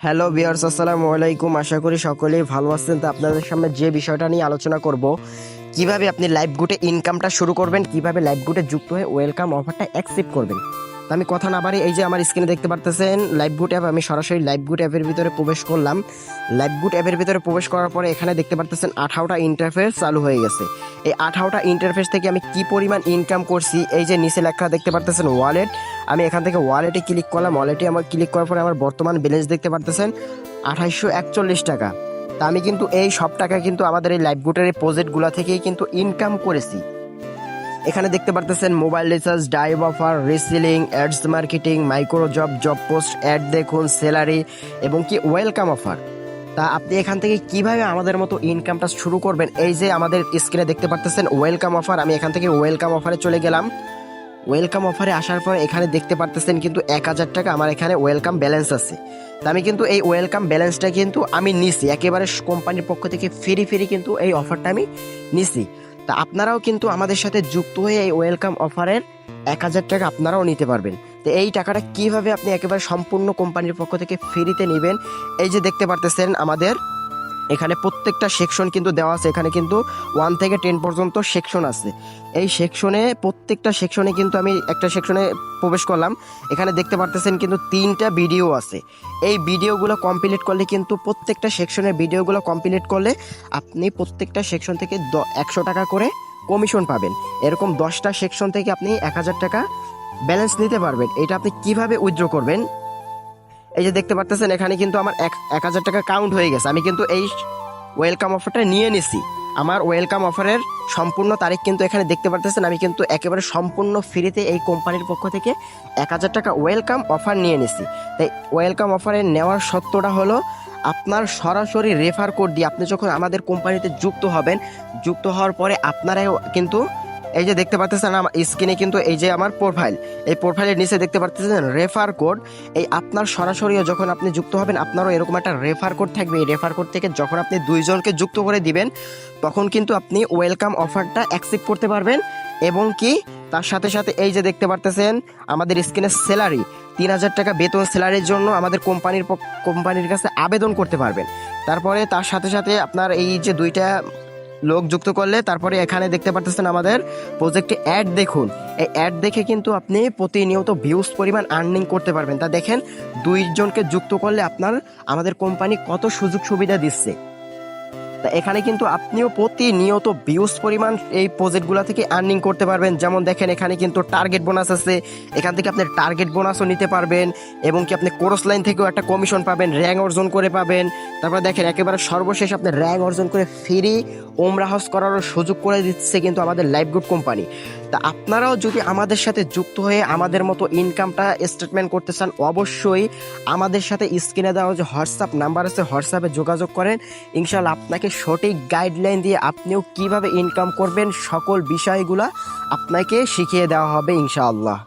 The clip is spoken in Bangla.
হ্যালো বিয়ার্স আসসালামু আলাইকুম। আশা করি সকলেই ভালো আছেন। তো আপনাদের সামনে যে বিষয়টা নিয়ে আলোচনা করব, কীভাবে আপনি লাইভ গুটে ইনকামটা শুরু করবেন, কীভাবে লাইভ গুটে যুক্ত হয়ে ওয়েলকাম অফারটা অ্যাকসেপ্ট করবেন। তো আমি কথা না বাড়ি এই যে আমার স্ক্রিনে দেখতে পারতেছেন লাইভ গুট অ্যাপ আমি সরাসরি লাইভ গুট অ্যাপের ভিতরে প্রবেশ করলাম। লাইভ গুট অ্যাপের ভিতরে প্রবেশ করার পরে এখানে দেখতে পারতেছেন আঠারোটা ইন্টারফেস চালু হয়ে গেছে। এই আঠারোটা ইন্টারফেস থেকে আমি কি পরিমাণ ইনকাম করছি, এই যে নিচে লেখা দেখতে পারতেছেন ওয়ালেট আমি এখান থেকে ওয়ালেটে ক্লিক করলাম। ওয়ালেটে আমার ক্লিক করার পরে আমার বর্তমান ব্যালেন্স দেখতে পারতেছেন আঠাইশশো একচল্লিশ টাকা। তা আমি কিন্তু এই সব টাকা কিন্তু আমাদের এই লাইভ গুটের এই প্রজেক্টগুলো থেকেই কিন্তু ইনকাম করেছি। এখানে দেখতে পারতেছেন mobile recharge drive offer reselling ads marketing micro job job post ad দেখুন স্যালারি এবং কি ওয়েলকাম অফার তা আপনি এখান থেকে কীভাবে আমাদের মতো ইনকামটা শুরু করবেন? এই যে আমাদের স্ক্রিনে দেখতে পারতেছেন ওয়েলকাম অফার আমি এখান থেকে ওয়েলকাম অফারে চলে গেলাম। ওয়েলকাম অফারে আসার পর এখানে দেখতে পারতেছেন কিন্তু এক হাজার টাকা আমার এখানে ওয়েলকাম ব্যালেন্স আছে। তা আমি কিন্তু এই ওয়েলকাম ব্যালেন্সটা কিন্তু আমি নিছি। একেবারে কোম্পানির পক্ষ থেকে ফিরি ফিরি কিন্তু এই অফারটা আমি নিছি। তা আপনারাও কিন্তু আমাদের সাথে যুক্ত হয়ে এই ওয়েলকাম অফারের এক হাজার টাকা আপনারাও নিতে পারবেন। তো এই টাকাটা কীভাবে আপনি একেবারে সম্পূর্ণ কোম্পানির পক্ষ থেকে ফ্রিতে নেবেন? এই যে দেখতে পারতেছেন আমাদের এখানে প্রত্যেকটা সেকশন কিন্তু দেওয়া আছে। এখানে কিন্তু ওয়ান থেকে টেন পর্যন্ত সেকশন আছে। এই সেকশনে প্রত্যেকটা সেকশনে কিন্তু আমি একটা সেকশনে প্রবেশ করলাম। এখানে দেখতে পারতেছেন কিন্তু তিনটা ভিডিও আছে। এই ভিডিওগুলো কমপ্লিট করলে কিন্তু প্রত্যেকটা সেকশনের ভিডিওগুলো কমপ্লিট করলে আপনি প্রত্যেকটা সেকশন থেকে দ, একশো টাকা করে কমিশন পাবেন। এরকম দশটা সেকশন থেকে আপনি এক হাজার টাকা ব্যালেন্স নিতে পারবেন। এটা আপনি কীভাবে উইথড্র করবেন? এই যে দেখতে পারতেছেন, এখানে কিন্তু আমার এক এক হাজার টাকা কাউন্ট হয়ে গেছে। আমি কিন্তু এই ওয়েলকাম অফারটা নিয়ে নিছি। আমার ওয়েলকাম অফারের সম্পূর্ণ তারিখ কিন্তু এখানে দেখতে পারতেছেন। আমি কিন্তু একেবারে সম্পূর্ণ ফ্রিতে এই কোম্পানির পক্ষ থেকে এক হাজার টাকা ওয়েলকাম অফার নিয়ে নিছি। তাই ওয়েলকাম অফারে নেওয়ার সত্যটা হলো, আপনার সরাসরি রেফার কোড দিয়ে আপনি যখন আমাদের কোম্পানিতে যুক্ত হবেন, যুক্ত হওয়ার পরে আপনারাও কিন্তু এই যে দেখতে পাচ্ছেন আমার স্ক্রিনে কিন্তু এই যে আমার প্রোফাইল এই প্রোফাইলের নিচে দেখতে পাচ্ছেন রেফার কোড এই আপনার সরাসরিও যখন আপনি যুক্ত হবেন, আপনারও এরকম একটা রেফার কোড থাকবে। এই রেফার কোড থেকে যখন আপনি দুইজনকে যুক্ত করে দিবেন, তখন কিন্তু আপনি ওয়েলকাম অফারটা অ্যাকসেপ্ট করতে পারবেন এবং কি তার সাথে সাথে এই যে দেখতে পারতেছেন আমাদের স্ক্রিনে স্যালারি তিন হাজার টাকা বেতন স্যালারির জন্য আমাদের কোম্পানির কোম্পানির কাছে আবেদন করতে পারবেন। তারপরে তার সাথে সাথে আপনার এই যে দুইটা লোক যুক্ত করলে তারপরে এখানে দেখতে পারতেছেন আমাদের প্রজেক্টে অ্যাড দেখুন। এই অ্যাড দেখে কিন্তু আপনি প্রতিনিয়ত ভিউজ পরিমাণ আর্নিং করতে পারবেন। তা দেখেন, দুইজনকে যুক্ত করলে আপনার, আমাদের কোম্পানি কত সুযোগ সুবিধা দিচ্ছে। তা এখানে কিন্তু আপনিও প্রতিনিয়ত ভিউজ পরিমাণ এই প্রজেক্টগুলো থেকে আর্নিং করতে পারবেন। যেমন দেখেন, এখানে কিন্তু টার্গেট বোনাস আছে। এখান থেকে আপনি টার্গেট বোনাসও নিতে পারবেন এবং কি আপনি কোর্স লাইন থেকেও একটা কমিশন পাবেন র্যাঙ্ক অর্জন করে পাবেন। তারপর দেখেন, একেবারে সর্বশেষ আপনি র্যাঙ্ক অর্জন করে ফ্রি ওমরা হাউস করারও সুযোগ করে দিচ্ছে কিন্তু আমাদের লাইফ গুড কোম্পানি তা আপনারাও যদি আমাদের সাথে যুক্ত হয়ে আমাদের মতো ইনকামটা স্টেটমেন্ট করতে চান, অবশ্যই আমাদের সাথে স্ক্রিনে দেওয়া যে হোয়াটসঅ্যাপ নাম্বার আছে হোয়াটসঅ্যাপে যোগাযোগ করেন। ইনশাল্লাহ আপনাকে সঠিক গাইডলাইন দিয়ে আপনিও কীভাবে ইনকাম করবেন সকল বিষয়গুলা আপনাকে শিখিয়ে দেওয়া হবে ইনশাআল্লাহ।